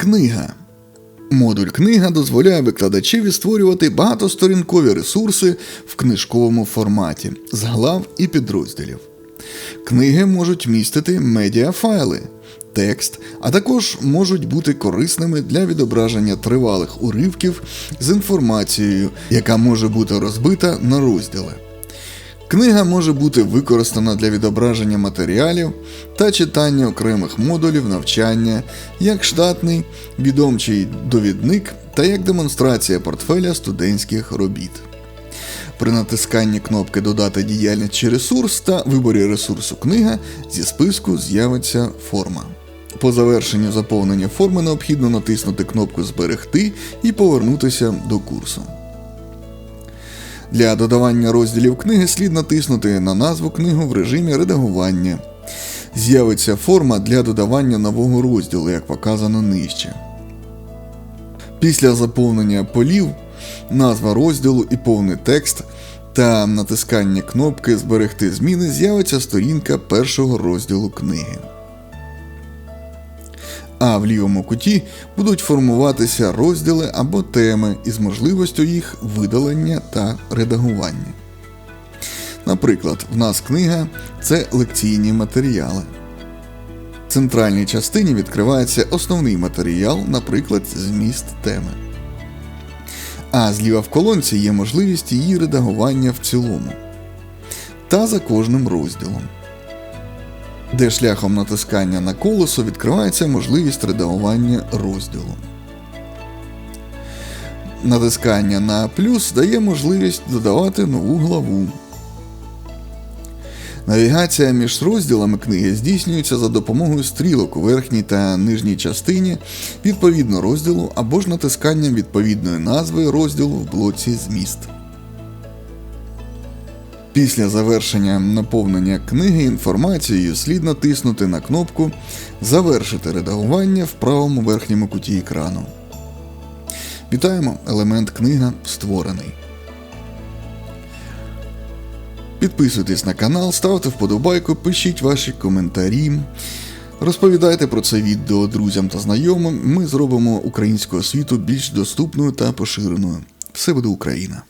Книга. Модуль книга дозволяє викладачеві створювати багатосторінкові ресурси в книжковому форматі з глав і підрозділів. Книги можуть містити медіафайли, текст, а також можуть бути корисними для відображення тривалих уривків з інформацією, яка може бути розбита на розділи. Книга може бути використана для відображення матеріалів та читання окремих модулів навчання, як штатний відомчий довідник та як демонстрація портфеля студентських робіт. При натисканні кнопки Додати діяльність чи ресурс та виборі ресурсу книга зі списку з'явиться форма. По завершенню заповнення форми необхідно натиснути кнопку Зберегти і повернутися до курсу. Для додавання розділів книги слід натиснути на назву книги в режимі редагування. З'явиться форма для додавання нового розділу, як показано нижче. Після заповнення полів, назва розділу і повний текст та натискання кнопки Зберегти зміни з'явиться сторінка першого розділу книги. А в лівому куті будуть формуватися розділи або теми із можливістю їх видалення та редагування. Наприклад, в нас книга це лекційні матеріали. В центральній частині відкривається основний матеріал, наприклад, зміст теми. А зліва в колонці є можливість її редагування в цілому та за кожним розділом де шляхом натискання на колесо відкривається можливість редагування розділу. Натискання на плюс дає можливість додавати нову главу. Навігація між розділами книги здійснюється за допомогою стрілок у верхній та нижній частині відповідно розділу або ж натисканням відповідної назви розділу в блоці Зміст. Після завершення наповнення книги інформацією слід натиснути на кнопку Завершити редагування в правому верхньому куті екрану. Вітаємо! Елемент книга створений. Підписуйтесь на канал, ставте вподобайку, пишіть ваші коментарі. Розповідайте про це відео друзям та знайомим. Ми зробимо українську освіту більш доступною та поширеною. Все буде Україна!